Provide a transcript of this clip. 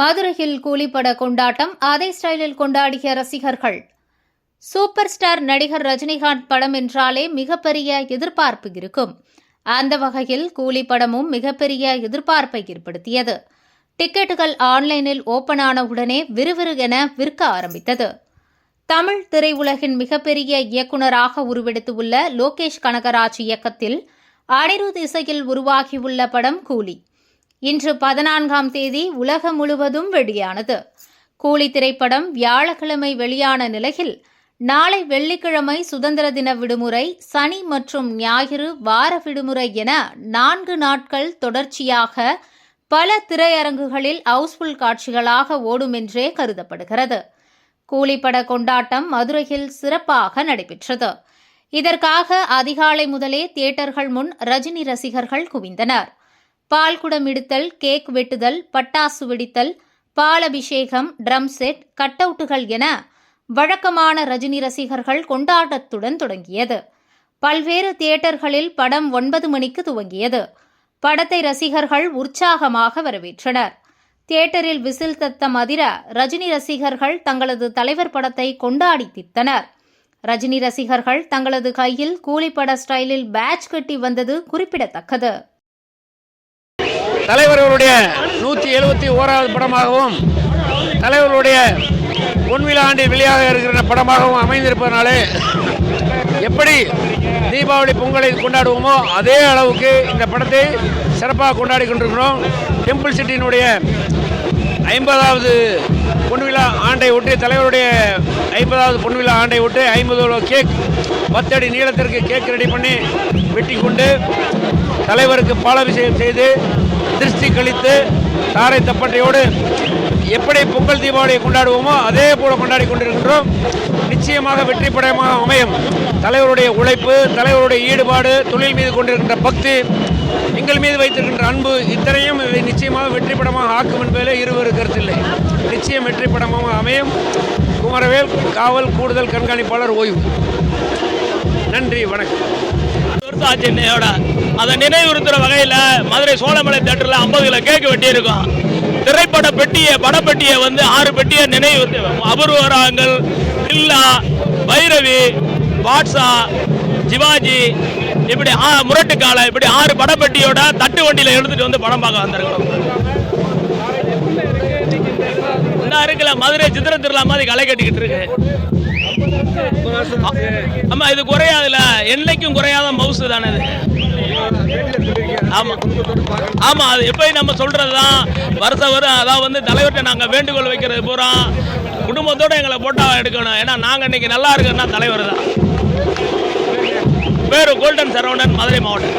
மதுரையில் கூலிப்பட கொண்டாட்டம் அதே ஸ்டைலில் கொண்டாடிய ரசிகர்கள். சூப்பர் ஸ்டார் நடிகர் ரஜினிகாந்த் படம் என்றாலே மிகப்பெரிய எதிர்பார்ப்பு இருக்கும். அந்த வகையில் கூலி படமும் மிகப்பெரிய எதிர்பார்ப்பை ஏற்படுத்தியது. டிக்கெட்டுகள் ஆன்லைனில் ஓபன் ஆன உடனே விறுவிறு என விற்க ஆரம்பித்தது. தமிழ் திரையுலகின் மிகப்பெரிய இயக்குனராக உருவெடுத்துள்ள லோகேஷ் கனகராஜ் இயக்கத்தில் அனிருத் இசையில் உருவாகியுள்ள படம் கூலி. இன்று பதினான்காம் தேதி உலகம் முழுவதும் வெளியானது. கூலி திரைப்படம் வியாழக்கிழமை வெளியான நிலையில் நாளை வெள்ளிக்கிழமை சுதந்திர தின விடுமுறை சனி மற்றும் ஞாயிறு வார விடுமுறை என நான்கு நாட்கள் தொடர்ச்சியாக பல திரையரங்குகளில் ஹவுஸ்ஃபுல் காட்சிகளாக ஓடும் என்றே கருதப்படுகிறது. கூலிப்பட கொண்டாட்டம் மதுரையில் சிறப்பாக நடைபெற்றது. இதற்காக அதிகாலை முதலே தியேட்டர்கள் முன் ரஜினி ரசிகர்கள் குவிந்தனர். பால் குடம் இடுத்தல் கேக் வெட்டுதல் பட்டாசு வெடித்தல் பாலபிஷேகம் ட்ரம் செட் கட்டவுட்டுகள் என வழக்கமான ரஜினி ரசிகர்கள் கொண்டாட்டத்துடன் தொடங்கியது. பல்வேறு தியேட்டர்களில் படம் ஒன்பது மணிக்கு துவங்கியது. படத்தை ரசிகர்கள் உற்சாகமாக வரவேற்றனர். தியேட்டரில் விசில் தத்தம் அதிர ரஜினி ரசிகர்கள் தங்களது தலைவர் படத்தை கொண்டாடி தித்தனர். ரஜினி ரசிகர்கள் தங்களது கையில் கூலிப்பட ஸ்டைலில் பேட்ச் கட்டி வந்தது குறிப்பிடத்தக்கது. தலைவர்களுடைய நூற்றி எழுபத்தி ஓராவது படமாகவும் தலைவர்களுடைய பொன்விழா ஆண்டில் வெளியாக இருக்கிற படமாகவும் அமைந்திருப்பதனாலே எப்படி தீபாவளி பொங்கலை கொண்டாடுவோமோ அதே அளவுக்கு இந்த படத்தை சிறப்பாக கொண்டாடி கொண்டிருக்கிறோம். டெம்பிள் சிட்டியினுடைய ஐம்பதாவது பொன்விழா ஆண்டை ஒட்டி தலைவருடைய ஐம்பதாவது பொன்விழா ஆண்டை ஒட்டி ஐம்பது கேக் பத்தடி நீளத்திற்கு கேக் ரெடி பண்ணி வெட்டி கொண்டு தலைவருக்கு பாலாபிஷேகம் செய்து திருஷ்டி கழித்து தாரை தப்பட்டையோடு எப்படி பொங்கல் தீபாவளியை கொண்டாடுவோமோ அதே போல கொண்டாடி கொண்டிருக்கின்றோம். நிச்சயமாக வெற்றி படமாக அமையும். தலைவருடைய உழைப்பு தலைவருடைய ஈடுபாடு தொழில் மீது கொண்டிருக்கின்ற பக்தி எங்கள் மீது வைத்திருக்கின்ற அன்பு இத்தனையும் இதை நிச்சயமாக வெற்றி படமாக ஆக்கும் என்பதில் இருவரு கருத்தில்லை நிச்சயம் வெற்றி படமாக அமையும். குமரவேல் காவல் கூடுதல் கண்காணிப்பாளர் ஓய்வு. நன்றி வணக்கம். ஆச்சு இன்னையோட அதை நினைவுறுத்துற வகையில் மதுரை சோழமலை தேட்டரில் ஐம்பது கிலோ கேக் வெட்டியிருக்கோம். திரைப்பட பெட்டியை படப்பெட்டியை வந்து ஆறு பெட்டியை நினைவு அபூர்வராங்கள் பில்லா பைரவி பாட்ஷா சிவாஜி இப்படி ஆ முரட்டுக்காலை இப்படி ஆறு படப்பெட்டியோட தட்டு வண்டியில் எடுத்துட்டு வந்து படம் பார்க்க வந்திருக்கோம் மதுரை சித்திர திருவிழா மாதிரி களை கட்டிக்கிட்டு இருக்கு. ஆமா இது குறையாதுல என்னைக்கும் குறையாத மவுசு தானே இது. ஆமா. ஆமா அது எப்பயும் நம்ம சொல்றதுதான். வருஷம் வரும் அதாவது வந்து தலைவர்கிட்ட நாங்க வேண்டுகோள் வைக்கிறது பூரா குடும்பத்தோட எங்களை போட்டா எடுக்கணும். ஏன்னா நாங்க இன்னைக்கு நல்லா இருக்கோம்னா தலைவர் தான். பேரு கோல்டன் சரவணன் மதுரை மாவட்டம்.